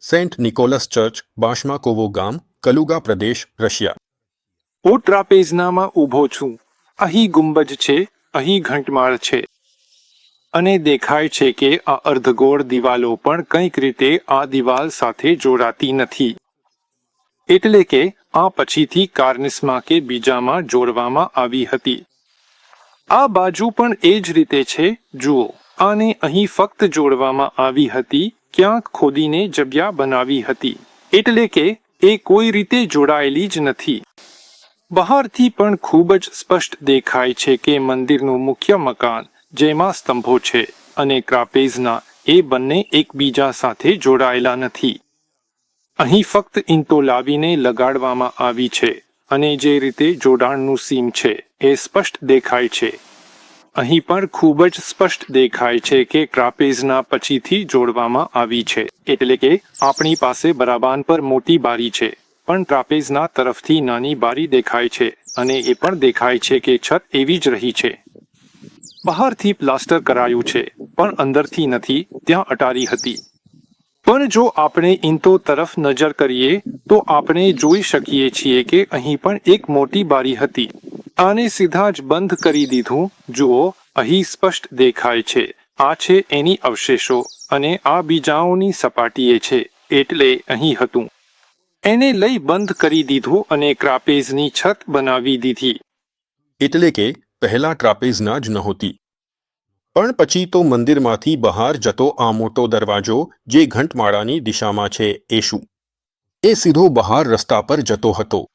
Saint Nicholas church, બાશમાકોવો ગામ, કલુગા પ્રદેશ, Russia. હું ટ્રાપેઝનામાં ઊભો છું. અહીં ગુંબજ છે, અહીં ઘંટમાળ છે. અને દેખાય છે કે આ અર્ધગોળ દિવાલો પણ કંઈક રીતે આ દિવાલ સાથે જોડાતી નથી. એટલે કે આ પછીથી કાર્નિસમાં કે બીજામાં જોડવામાં આવી હતી. આ બાજુ પણ એ જ રીતે છે, જુઓ. આને અહીં ફક્ત જોડવામાં આવી હતી, ક્યાંક ખોદીને જગ્યા બનાવી હતી. એટલે કે, એ કોઈ રીતે જોડાયેલી જ નથી. બહારથી પણ ખૂબ જ સ્પષ્ટ દેખાય છે કે મંદિરનું મુખ્ય મકાન જેમાં સ્તંભો છે અને ક્રાપેઝના એ બંને એકબીજા સાથે જોડાયેલા નથી. અહીં ફક્ત ઈંટો લાવીને લગાડવામાં આવી છે અને જે રીતે જોડાણનું સીમ છે એ સ્પષ્ટ દેખાય છે. અહીં પણ ખૂબ જ સ્પષ્ટ દેખાય છે કે ટ્રાપેઝના પછીથી જોડવામાં આવી છે. એટલે કે, આપણી પાસે બરાબાન પર મોટી બારી છે, પણ ટ્રાપેઝના તરફથી નાની બારી દેખાય છે, અને એ પણ દેખાય છે કે છત એવી જ રહી છે. બહારથી પ્લાસ્ટર કરાયું છે, પણ અંદરથી નથી, ત્યાં અટારી હતી. પણ જો આપણે ઇંતો તરફ નજર કરીએ, તો આપણે જોઈ શકીએ છીએ કે અહીં પણ એક મોટી બારી હતી. આને સીધા જ બંધ કરી દીધું. જુઓ, અહીં સ્પષ્ટ દેખાય છે. આ છે એની અવશેષો અને આ બીજાઓની સપાટીએ છે. એટલે અહીં હતું. એને લઈ બંધ કરી દીધું અને ક્રાપેઝની છત બનાવી દીધી. એટલે કે, પહેલા ટ્રાપેઝના જ નહોતી. પણ પછી તો મંદિરમાંથી બહાર જતો આ મોટો દરવાજો, જે ઘંટમાળાની દિશામાં છે, એ શું? એ સીધો બહાર રસ્તા પર જતો હતો.